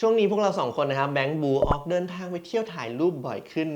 ช่วงนี้พวกเราสองคนนะครับแบงค์บูออกเดินทางไปเที่ยวถ่ายรูปบ่อยขึ้น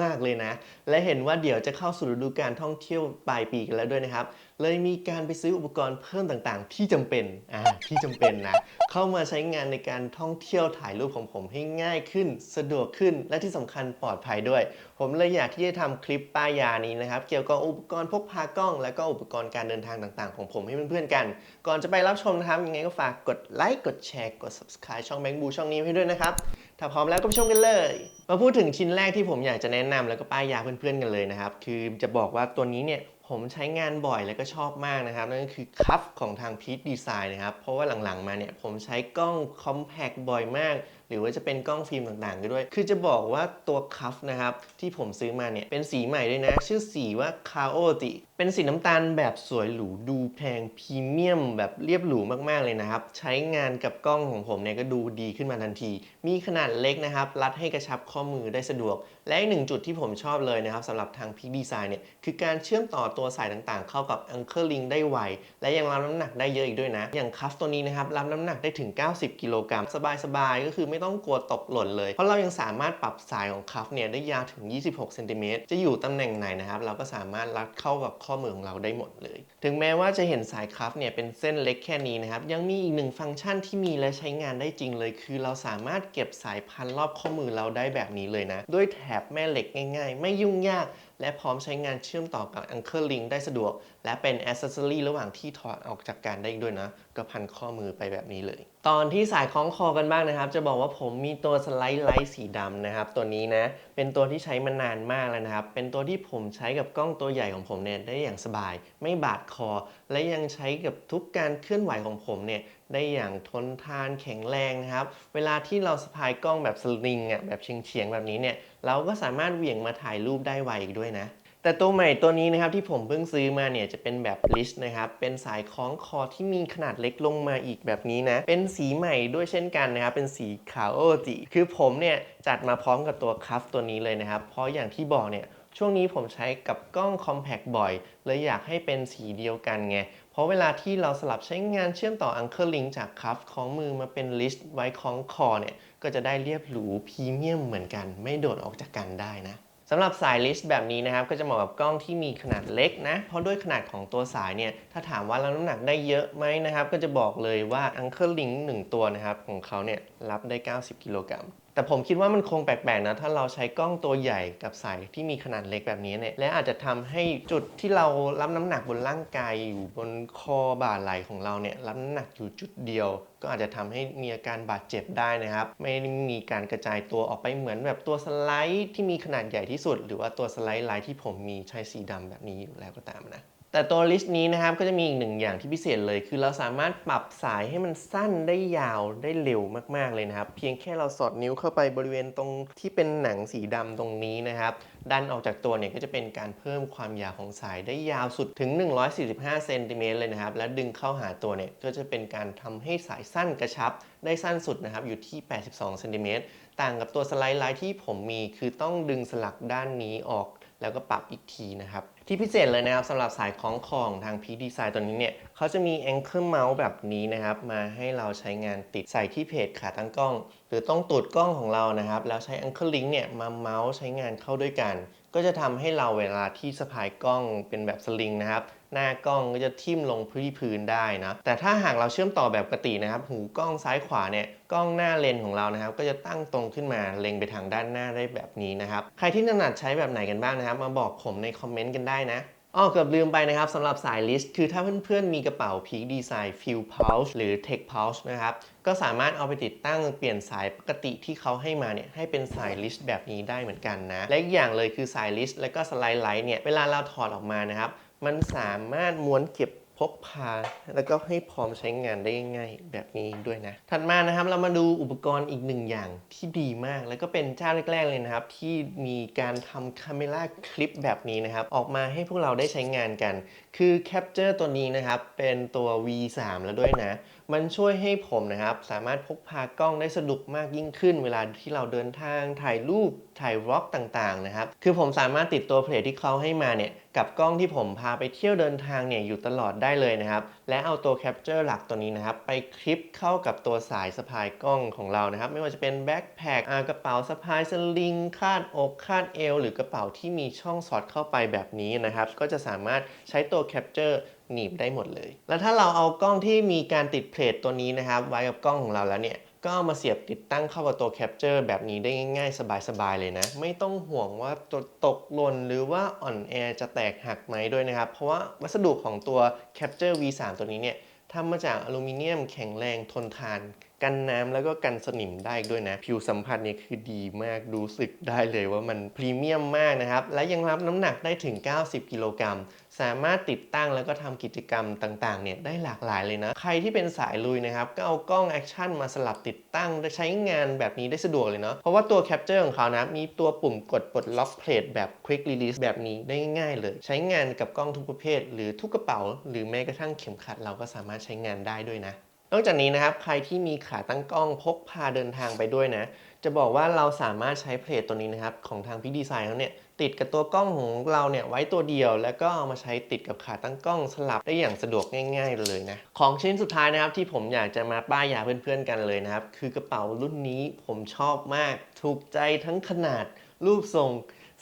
มากๆเลยนะ และเห็นว่าเดี๋ยวจะเข้าสู่ฤดูการท่องเที่ยวปลายปีกันแล้วด้วยนะครับ เลยมีการไปซื้ออุปกรณ์เพิ่มต่างๆ ที่จำเป็นอ่าที่จำเป็นนะ เข้ามาใช้งานในการท่องเที่ยวถ่ายรูปของผมให้ง่ายขึ้น สะดวกขึ้น และที่สำคัญปลอดภัยด้วย ผมเลยอยากที่จะทำคลิปป้ายยานี้นะครับ เกี่ยวกับอุปกรณ์พกพากล้อง และก็อุปกรณ์การเดินทางต่างๆ ของผมให้เพื่อนๆกัน ก่อนจะไปรับชมนะครับยังไงก็ฝากกดไลค์กดแชร์กด subscribe ช่องแบงค์บูช่องนี้ให้ด้วยนะครับถ้าพร้อมแล้วก็ไปชมกันเลย มาพูดถึงชิ้นแรกที่ผมอยากจะแนะนำแล้วก็ป้ายยาเพื่อนๆกันเลยนะครับ คือจะบอกว่าตัวนี้เนี่ย ผมใช้งานบ่อยแล้วก็ชอบมากนะครับ นั่นก็คือคัฟของทางพีทดีไซน์นะครับ เพราะว่าหลังๆมาเนี่ยผมใช้กล้องคอมแพกบ่อยมาก หรือว่าจะเป็นกล้องฟิล์มต่างๆก็ด้วย คือจะบอกว่าตัวคัฟนะครับ ที่ผมซื้อมาเนี่ย เป็นสีใหม่ด้วยนะ ชื่อสีว่าคาโอติ เป็นสีน้ำตาลแบบสวยหรูดูแพงพรีเมียมแบบเรียบหรูมากๆเลยนะครับ ใช้งานกับกล้องของผมเนี่ยก็ดูดีขึ้นมาทันที มีขนาดเล็กนะครับ รัดให้กระชับข้อมือได้สะดวก และอีกหนึ่งจุดที่ผมชอบเลยนะครับสำหรับทางพีดีไซน์เนี่ยคือการเชื่อมต่อตัวสายต่างๆ เข้ากับ Anchor Link ได้ไว และยังรับน้ำหนักได้เยอะอีกด้วยนะ อย่างคัฟตัวนี้นะครับรับน้ำหนักได้ถึง 90 กิโลกรัมสบายๆ ก็คือไม่ต้องกลัวตกหล่นเลย เพราะเรายังสามารถปรับสายของคัฟเนี่ยได้ยาวถึง 26เซนติเมตรจะอยู่ตำแหน่งไหนนะครับเราก็สามารถรัดเข้ากับข้อมือของเราได้หมดเลย ถึงแม้ว่าจะเห็นสายคัฟเนี่ยเป็นเส้นเล็กแค่นี้นะครับ ยังมีอีกหนึ่งฟังก์ชันที่มีและใช้งานได้จริงเลย คือเราสามารถเก็บสายพันรอบข้อมือเราได้แบบนี้เลยนะ ด้วยแถบแม่เหล็กง่าย ๆ ไม่ยุ่งยาก และพร้อมใช้งานเชื่อมต่อกับ Anchor Link ได้สะดวก และเป็น Accessory ระหว่างที่ถอดออกจากกันได้อีกด้วยนะ ก็พันข้อมือไปแบบนี้เลย ตอนที่สายคล้องคอกันบ้างนะครับ จะบอกว่าผมมีตัวสไลด์ไลท์สีดำนะครับ ตัวนี้นะ เป็นตัวที่ใช้มานานมากแล้วนะครับ เป็นตัวที่ผมใช้กับกล้องตัวใหญ่ของผมเนี่ยได้อย่างสบาย ไม่บาดคอ และยังใช้กับทุกการเคลื่อนไหวของผมเนี่ยได้อย่างทนทานแข็งแรงนะครับ เวลาที่เราสะพายกล้องแบบสลิงอะแบบเฉียงๆแบบนี้เนี่ยเราก็สามารถเหวี่ยงมาถ่ายรูปได้ไวอีกด้วยนะ แต่ตัวใหม่ตัวนี้นะครับที่ผมเพิ่งซื้อมาเนี่ยจะเป็นแบบลิชนะครับ เป็นสายคล้องคอที่มีขนาดเล็กลงมาอีกแบบนี้นะ เป็นสีใหม่ด้วยเช่นกันนะครับ เป็นสีขาวโอจิคือผมเนี่ยจัดมาพร้อมกับตัวคัฟตัวนี้เลยนะครับ เพราะอย่างที่บอกเนี่ยช่วงนี้ผมใช้กับกล้อง Compact บ่อยเลยอยากให้เป็นสีเดียวกันไง เพราะเวลาที่เราสลับใช้งานเชื่อมต่อ Anchor Link จากคัฟของมือมาเป็นลิสต์ไว้คล้องคอเนี่ยก็จะได้เรียบหรูพรีเมียมเหมือนกัน ไม่โดดออกจากกันได้นะ สำหรับสายลิสต์แบบนี้นะครับก็จะเหมาะกับกล้องที่มีขนาดเล็กนะ เพราะด้วยขนาดของตัวสายเนี่ย ถ้าถามว่ารับน้ำหนักได้เยอะไหมนะครับ ก็จะบอกเลยว่า Anchor Link 1 ตัวนะครับ ของเขาเนี่ยรับได้ 90 กิโลกรัม แต่ผมคิดว่ามันคงแปลกๆนะถ้าเราใช้กล้องตัวใหญ่กับสายที่มีขนาดเล็กแบบนี้เนี่ยและอาจจะทำให้จุดที่เรารับน้ำหนักบนร่างกายอยู่บนคอบ่าไหล่ของเราเนี่ยรับน้ำหนักอยู่จุดเดียว ก็อาจจะทำให้มีอาการบาดเจ็บได้นะครับ ไม่มีการกระจายตัวออกไปเหมือนแบบตัวสไลด์ที่มีขนาดใหญ่ที่สุด หรือว่าตัวสไลด์ลายที่ผมมีใช้สีดำแบบนี้อยู่แล้วก็ตามนะ แต่ตัวลิสต์นี้นะครับก็จะมีอีกหนึ่งอย่างที่พิเศษเลย คือเราสามารถปรับสายให้มันสั้นได้ยาวได้เร็วมากๆเลยนะครับ เพียงแค่เราสอดนิ้วเข้าไปบริเวณตรงที่เป็นหนังสีดำตรงนี้นะครับดันออกจากตัวเนี่ยก็จะเป็นการเพิ่มความยาวของสายได้ยาวสุดถึง 145เซนติเมตรเลยนะครับ และดึงเข้าหาตัวเนี่ยก็จะเป็นการทำให้สายสั้นกระชับ ได้สั้นสุดนะครับอยู่ที่ 82เซนติเมตรต่างกับตัวสไลด์ไลท์ที่ผมมี คือต้องดึงสลักด้านนี้ออก แล้วก็ปรับอีกทีนะครับ ที่พิเศษเลยนะครับสำหรับสายคล้องคอของทาง P Design ตัวนี้เนี่ยเขาจะมี Anchor Mount แบบนี้นะครับ มาให้เราใช้งานติดใส่ที่เพจขาตั้งกล้อง หรือต้องตูดกล้องของเรานะครับ แล้วใช้ Anchor Link เนี่ยมาเมาส์ใช้งานเข้าด้วยกัน ก็จะทำให้เราเวลาที่สะพายกล้องเป็นแบบสลิงนะครับหน้ากล้องก็จะทิ่มลงพื้นได้นะ แต่ถ้าหากเราเชื่อมต่อแบบปกตินะครับ หูกล้องซ้ายขวาเนี่ย กล้องหน้าเลนของเรานะครับ ก็จะตั้งตรงขึ้นมาเล็งไปทางด้านหน้าได้แบบนี้นะครับ ใครที่ถนัดใช้แบบไหนกันบ้างนะครับ มาบอกผมในคอมเมนต์กันได้นะอ้อเกือบลืมไปนะครับสำหรับสายลิสต์คือถ้าเพื่อนๆ มีกระเป๋า Peak Design Fuel Pouch หรือ Tech Pouch นะครับ ก็สามารถเอาไปติดตั้งเปลี่ยนสายปกติที่เขาให้มาเนี่ยให้เป็นสายลิสต์แบบนี้ได้เหมือนกันนะ และอีกอย่างเลยคือสายลิสต์และก็สไลด์ไลท์เนี่ย เวลาเราถอดออกมานะครับ มันสามารถม้วนเก็บ พกพา แล้วก็ให้พร้อมใช้งานได้ง่ายแบบนี้ด้วยนะ ถัดมานะครับเรามาดูอุปกรณ์อีกหนึ่งอย่างที่ดีมาก แล้วก็เป็นเจ้าแรกๆเลยนะครับ ที่มีการทำคาเมล่าคลิปแบบนี้นะครับ ออกมาให้พวกเราได้ใช้งานกัน คือแคปเจอร์ตัวนี้นะครับ เป็นตัว V3 แล้วด้วยนะ มันช่วยให้ผมนะครับ สามารถพกพากล้องได้สะดวกมากยิ่งขึ้น เวลาที่เราเดินทางถ่ายรูปถ่ายวล็อกต่างๆนะครับ คือผมสามารถติดตัวเพลทที่เขาให้มาเนี่ยกับกล้องที่ผมพาไปเที่ยวเดินทางเนี่ยอยู่ตลอดได้เลยนะครับ และเอาตัวแคปเจอร์หลักตัวนี้นะครับ ไปคลิปเข้ากับตัวสายสะพายกล้องของเรานะครับ ไม่ว่าจะเป็นแบ็คแพคกระเป๋าสะพายสลิงคาดอกคาดเอวหรือกระเป๋าที่มีช่องสอดเข้าไปแบบนี้นะครับ ก็จะสามารถใช้ตัวแคปเจอร์ หนีบได้หมดเลย แล้วถ้าเราเอากล้องที่มีการติดเพลทตัวนี้นะครับ ไว้กับกล้องของเราแล้วเนี่ยก็เอามาเสียบติดตั้งเข้ากับตัวแคปเจอร์แบบนี้ได้ง่ายๆ สบายๆเลยนะ ไม่ต้องห่วงว่าตตกหล่นหรือว่าอ่อนแอจะแตกหักไหมด้วยนะครับ เพราะว่าวัสดุของตัวแคปเจอร์ V3 ตัวนี้เนี่ยทำมาจากอลูมิเนียมแข็งแรงทนทาน กันน้ำแล้วก็กันสนิมได้ด้วยนะ ผิวสัมผัสเนี่ยคือดีมากรู้สึกได้เลยว่ามันพรีเมียมมากนะครับ และยังรับน้ำหนักได้ถึง 90 กิโลกรัมสามารถติดตั้งแล้วก็ทำกิจกรรมต่างๆเนี่ยได้หลากหลายเลยนะ ใครที่เป็นสายลุยนะครับ ก็เอากล้องแอคชั่นมาสลับติดตั้งได้ใช้งานแบบนี้ได้สะดวกเลยเนาะเพราะว่าตัวแคปเจอร์ของเขานะมีตัวปุ่มกดปลดล็อกเพลทแบบ Quick Release แบบนี้ได้ง่าย ๆ เลย ใช้งานกับกล้องทุกประเภท หรือทุกกระเป๋า หรือแม้กระทั่งเข็มขัดเราก็สามารถใช้งานได้ด้วยนะ นอกจากนี้นะครับใครที่มีขาตั้งกล้องพกพาเดินทางไปด้วยนะ จะบอกว่าเราสามารถใช้เพลทตัวนี้นะครับของทางพิดีไซน์เขาเนี่ยติดกับตัวกล้องของเราเนี่ยไว้ตัวเดียว แล้วก็เอามาใช้ติดกับขาตั้งกล้องสลับได้อย่างสะดวกง่าย ๆ เลยนะของชิ้นสุดท้ายนะครับที่ผมอยากจะมาป้ายยาเพื่อนๆกันเลยนะครับคือกระเป๋ารุ่นนี้ผมชอบมากถูกใจทั้งขนาดรูปทรง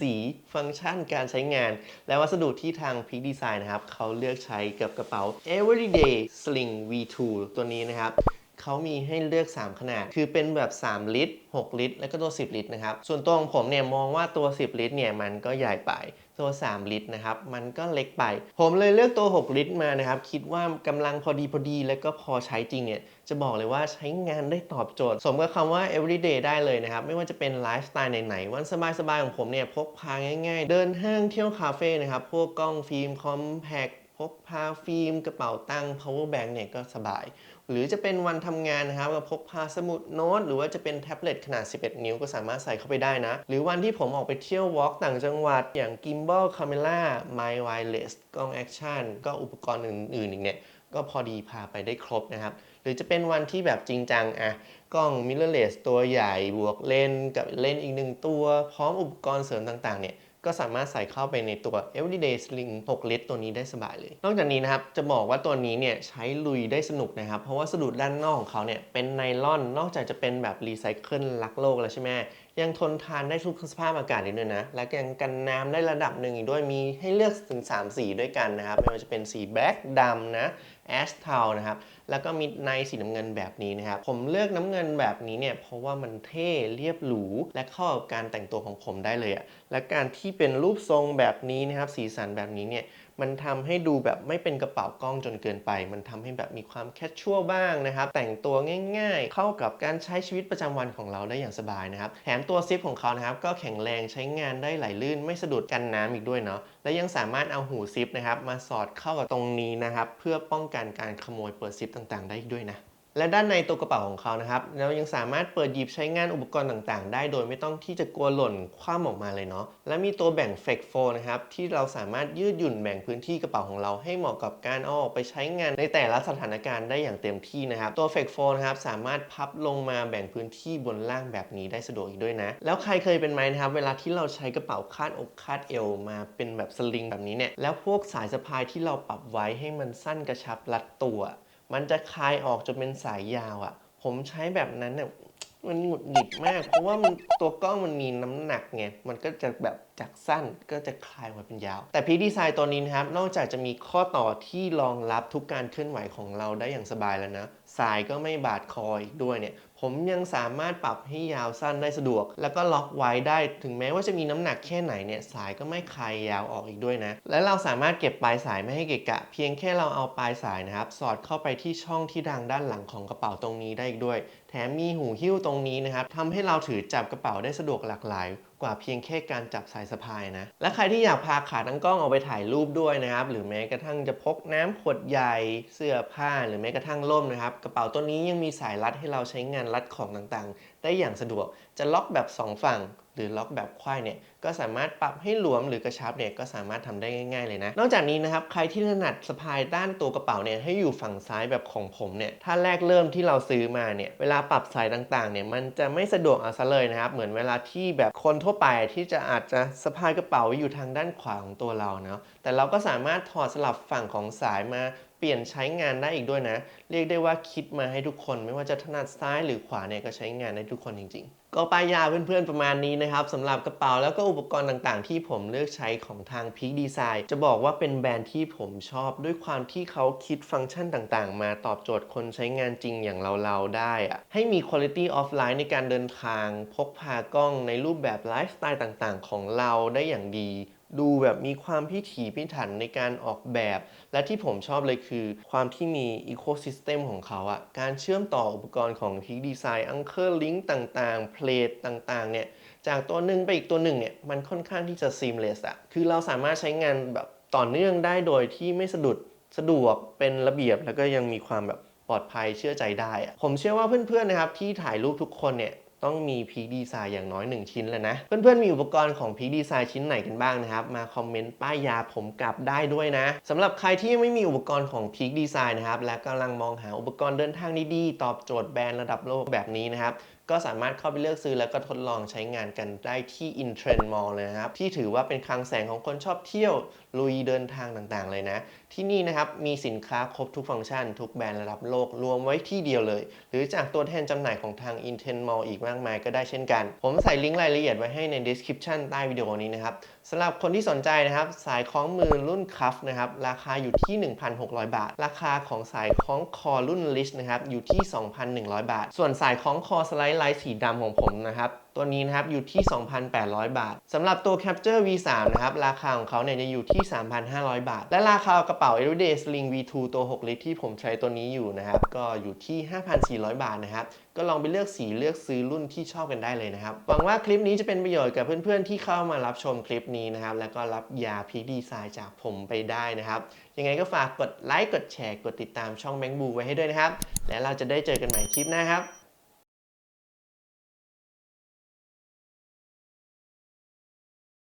สีฟังก์ชันการใช้งาน และวัสดุที่ทางพีดีไซน์นะครับเขาเลือกใช้กับกระเป๋า Everyday Sling V2 ตัวนี้นะครับเขามีให้เลือก 3 ขนาด คือเป็นแบบ 3 ลิตร 6 ลิตร แล้วก็ตัว 10 ลิตรนะครับ ส่วนตัวของผมเนี่ยมองว่าตัว 10 ลิตรเนี่ยมันก็ใหญ่ไป ตัว 3 ลิตรนะครับ มันก็เล็กไป ผมเลยเลือกตัว 6 ลิตรมานะครับ คิดว่ากำลังพอดีพอดีแล้วก็พอใช้จริงเนี่ย จะบอกเลยว่าใช้งานได้ตอบโจทย์ สมกับคำว่า everyday ได้เลยนะครับ ไม่ว่าจะเป็นไลฟ์สไตล์ไหนๆ วันสบายๆ ของผมเนี่ย พกพาง่ายๆ เดินห้างเที่ยวคาเฟ่นะครับ พวกกล้องฟิล์มคอมแพคพกพาฟิล์มกระเป๋าตังค์ power bank เนี่ยก็สบาย หรือจะเป็นวันทำงานนะครับก็พกพาสมุดโน้ตหรือว่าจะเป็นแท็บเล็ตขนาด 11 นิ้วก็สามารถใส่เข้าไปได้นะ หรือวันที่ผมออกไปเที่ยววอล์กต่างจังหวัด อย่าง gimbal camera my wireless กล้องแอคชั่นก็อุปกรณ์อื่นๆอีกเนี่ยก็พอดีพาไปได้ครบนะครับ หรือจะเป็นวันที่แบบจริงจังอะกล้อง mirrorless ตัวใหญ่บวกเลนกับเลนอีกหนึ่งตัว พร้อมอุปกรณ์เสริมต่างๆเนี่ย ก็สามารถใส่เข้าไปในตัว everyday sling 6 ลิตรตัวนี้ได้สบายเลย นอกจากนี้นะครับ จะบอกว่าตัวนี้เนี่ยใช้ลุยได้สนุกนะครับ เพราะว่าสะดุดด้านนอกของเขาเนี่ยเป็นไนลอน นอกจากจะเป็นแบบรีไซเคิลรักโลกแล้วใช่ไหม ยังทนทานได้ทุกสภาพอากาศอีกด้วยนะ และยังกันน้ำได้ระดับหนึ่งอีกด้วย มีให้เลือกถึง 3 สีด้วยกันนะครับ ไม่ว่าจะเป็นสีแบล็กดำนะแอชเทานะครับ แล้วก็มีในสีน้ำเงินแบบนี้นะครับ ผมเลือกน้ำเงินแบบนี้เนี่ย เพราะว่ามันเท่เรียบหรู และเข้ากับการแต่งตัวของผมได้เลยอะและการที่เป็นรูปทรงแบบนี้นะครับ สีสันแบบนี้เนี่ย มันทำให้ดูแบบไม่เป็นกระเป๋ากล้องจนเกินไป มันทำให้แบบมีความแคชชวบ้างนะครับ แต่งตัวง่ายๆ เข้ากับการใช้ชีวิตประจำวันของเราได้อย่างสบายนะครับ แถมตัวซิปของเขานะครับก็แข็งแรงใช้งานได้ไหลลื่น ไม่สะดุดกันน้ำอีกด้วยเนาะ และยังสามารถเอาหูซิปนะครับมาสอดเข้ากับตรงนี้นะครับ เพื่อป้องกันการขโมยเปิดซิปต่างๆ ได้อีกด้วยนะ และด้านในตัวกระเป๋าของเขานะครับเรายังสามารถเปิดหยิบใช้งานอุปกรณ์ต่างๆ ได้โดยไม่ต้องที่จะกลัวหล่นคว่ำออกมาเลยเนาะและมีตัวแบ่งเฟกโฟนะครับที่เราสามารถยืดหยุ่นแบ่งพื้นที่กระเป๋าของเราให้เหมาะกับการเอาออกไปใช้งานในแต่ละสถานการณ์ได้อย่างเต็มที่นะครับตัวเฟกโฟนะครับสามารถพับลงมาแบ่งพื้นที่บนล่างแบบนี้ได้สะดวกอีกด้วยนะ แล้วใครเคยเป็นไหมนะครับ เวลาที่เราใช้กระเป๋าคาดอกคาดเอวมาเป็นแบบสลิงแบบนี้เนี่ยแล้วพวกสายสะพายที่เราปรับไว้ให้มันสั้นกระชับรัดตัว มันจะคลายออกจนเป็นสายยาวอะ่ะ ผมใช้แบบนั้นเนี่ยมันหงุดหงิดมาก เพราะว่ามันตัวกล้องมันมีน้ำหนักไง มันก็จะแบบจากสั้นก็จะคลายมาเป็นยาว แต่พีดีไซน์ตัวนี้นะครับ นอกจากจะมีข้อต่อที่รองรับทุกการเคลื่อนไหวของเราได้อย่างสบายแล้วนะ สายก็ไม่บาดคออีกด้วยเนี่ย ผมยังสามารถปรับให้ยาวสั้นได้สะดวก แล้วก็ล็อกไว้ได้ถึงแม้ว่าจะมีน้ำหนักแค่ไหนเนี่ยสายก็ไม่คลายยาวออกอีกด้วยนะ และเราสามารถเก็บปลายสายไม่ให้เกะกะ เพียงแค่เราเอาปลายสายนะครับ สอดเข้าไปที่ช่องที่ดังด้านหลังของกระเป๋าตรงนี้ได้อีกด้วย แถมมีหูหิ้วตรงนี้นะครับทำให้เราถือจับกระเป๋าได้สะดวกหลากหลาย กว่าเพียงแค่การจับสายสะพายนะ และใครที่อยากพาขาตั้งกล้องเอาไปถ่ายรูปด้วยนะครับ หรือแม้กระทั่งจะพกน้ำขวดใหญ่เสื้อผ้า หรือแม้กระทั่งร่มนะครับ กระเป๋าตัวนี้ยังมีสายรัดให้เราใช้งานรัดของต่างๆได้อย่างสะดวก จะล็อกแบบ 2 ฝั่ง หรือล็อกแบบไขว้เนี่ย ก็สามารถปรับให้หลวมหรือกระชับเนี่ย ก็สามารถทำได้ง่าย ๆเลยนะ นอกจากนี้นะครับ ใครที่ถนัดสะพายด้านตัวกระเป๋าเนี่ย ให้อยู่ฝั่งซ้ายแบบของผมเนี่ย ถ้าแรกเริ่มที่เราซื้อมาเนี่ย เวลาปรับสายต่างๆเนี่ย มันจะไม่สะดวกเอาซะเลยนะครับ เหมือนเวลาที่แบบคนทั่วไปที่จะอาจจะสะพายกระเป๋าอยู่ทางด้านขวาของตัวเราเนาะ แต่เราก็สามารถถอดสลับฝั่งของสายมา เปลี่ยนใช้งานได้อีกด้วยนะ เรียกได้ว่าคิดมาให้ทุกคนไม่ว่าจะถนัดซ้ายหรือขวาเนี่ยก็ใช้งานได้ทุกคนจริง ๆ ก็ปายยาเพื่อนๆประมาณนี้นะครับสำหรับกระเป๋าแล้วก็อุปกรณ์ต่างๆ ที่ผมเลือกใช้ของทาง Peak Design จะบอกว่าเป็นแบรนด์ที่ผมชอบ ด้วยความที่เขาคิดฟังก์ชันต่างๆ มาตอบโจทย์คนใช้งานจริงอย่างเราๆได้อะให้มี quality of life ในการเดินทาง พกพากล้องในรูปแบบไลฟ์สไตล์ต่างๆ ของเราได้อย่างดี ดูแบบมีความพิถีพิถันในการออกแบบ และที่ผมชอบเลยคือ ความที่มี Ecosystem ของเขาอะการเชื่อมต่ออุปกรณ์ของ Peak Design Anchor Link ต่างๆ เพลทต่างๆ เนี่ย จากตัวหนึ่งไปอีกตัวหนึ่งเนี่ย มันค่อนข้างที่จะ seamless อะคือเราสามารถใช้งานแบบต่อเนื่องได้โดยที่ไม่สะดุดสะดวกเป็นระเบียบแล้วก็ยังมีความแบบปลอดภัยเชื่อใจได้อะผมเชื่อว่าเพื่อนๆนะครับที่ถ่ายรูปทุกคนเนี่ย ต้องมีพีคดีไซน์อย่างน้อย 1 ชิ้นเลยนะ เพื่อนๆ มีอุปกรณ์ของพีคดีไซน์ชิ้นไหนกันบ้างนะครับ มาคอมเมนต์ป้ายยาผมกลับได้ด้วยนะสำหรับใครที่ยังไม่มีอุปกรณ์ของพีคดีไซน์นะครับและกำลังมองหาอุปกรณ์เดินทางดีๆตอบโจทย์แบรนด์ระดับโลกแบบนี้นะครับ ก็สามารถเข้าไปเลือกซื้อแล้วก็ทดลองใช้งานกันได้ที่ Intrend Mall เลยนะครับ ที่ถือว่าเป็นคลังแสงของคนชอบเที่ยวลุยเดินทางต่างๆ เลยนะ ที่นี่นะครับมีสินค้าครบทุกฟังก์ชัน ทุกแบรนด์ระดับโลกรวมไว้ที่เดียวเลย หรือจากตัวแทนจำหน่ายของทาง Intrend Mall อีกมากมายก็ได้เช่นกัน ผมใส่ลิงก์รายละเอียดไว้ให้ใน description ใต้วิดีโอนี้นะครับสำหรับคนที่สนใจนะครับ สายคล้องมือรุ่นคัฟนะครับราคาอยู่ที่ 1,600 บาท ราคาของสายคล้องคอรุ่นลิชนะครับอยู่ที่ 2,100 บาท ส่วนสายคล้องคอสไลด์ไลท์สีดำของผมนะครับ ตัวนี้นะครับอยู่ที่ 2,800 บาทสำหรับตัว Capture V3 นะครับ ราคาของเขาเนี่ยจะอยู่ที่ 3,500 บาท และราคากระเป๋า Everyday Sling V2 ตัว 6 ลิตรที่ผมใช้ตัวนี้อยู่นะครับ ก็อยู่ที่ 5,400 บาทนะครับ ก็ลองไปเลือกสีเลือกซื้อรุ่นที่ชอบกันได้เลยนะครับ หวังว่าคลิปนี้จะเป็นประโยชน์กับเพื่อนๆที่เข้ามารับชมคลิปนี้นะครับ แล้วก็รับยาพีดีไซน์จากผมไปได้นะครับ ยังไงก็ฝากกดไลค์กดแชร์กดติดตามช่องแบงบูไว้ให้ด้วยนะครับ และเราจะได้เจอกันใหม่คลิปหน้าครับ